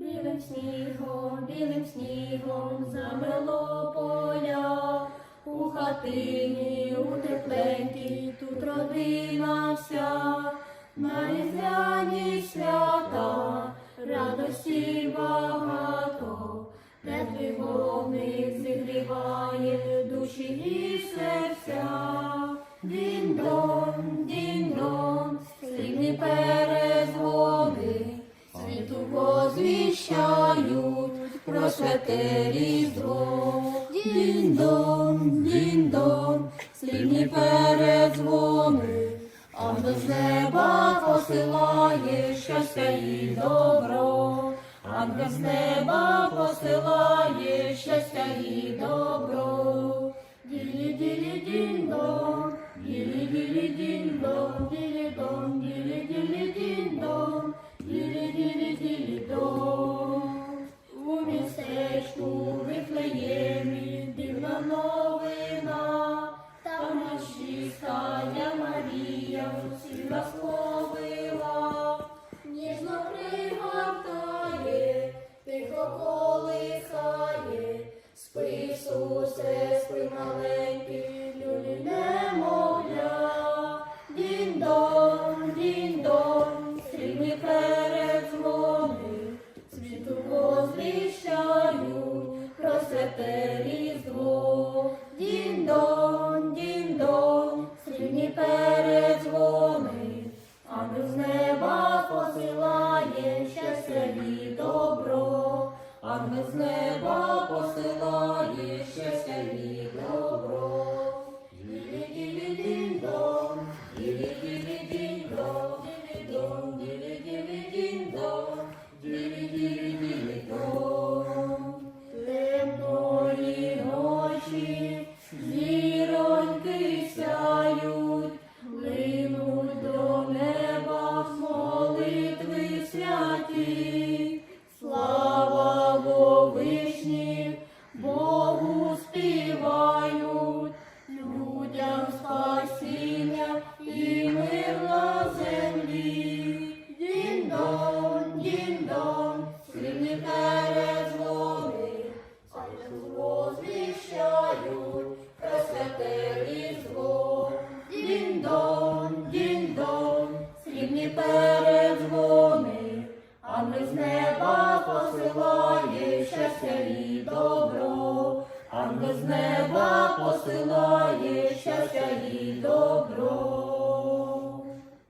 Білим снігом, білим снігом замело поля, у хатині, у тепленькій, тут родина вся, на різдвяні свята, радості багато, теплий вогник зігріває душі і серця. Дін-дон, дін-дон, срібні перезвони, про святе різдво. Дін-дон, дін-дон, срібні перезвони, ангел з неба посилає щастя і добро. Ангел з неба посилає щастя і добро. Ділі, ділі, дін-дон, ділі, ділі, дін-дон, колихає, спи, Ісусе, спи маленький, люлі немовля, дін-дон, дін-дон, срібні передзвони, світу возвіщають про святе різдво. Дін-дон, дін-дон, срібні передзвони, ангел з неба посилає щастя добро, ангел з неба посилає щастя і добро. Ділі-ділі-дінь-дон, ділі-ділі-дінь-дон, ділі-дон, ділі-ділі-дін-дон, посилає щастя і добро, ангел з неба посилає.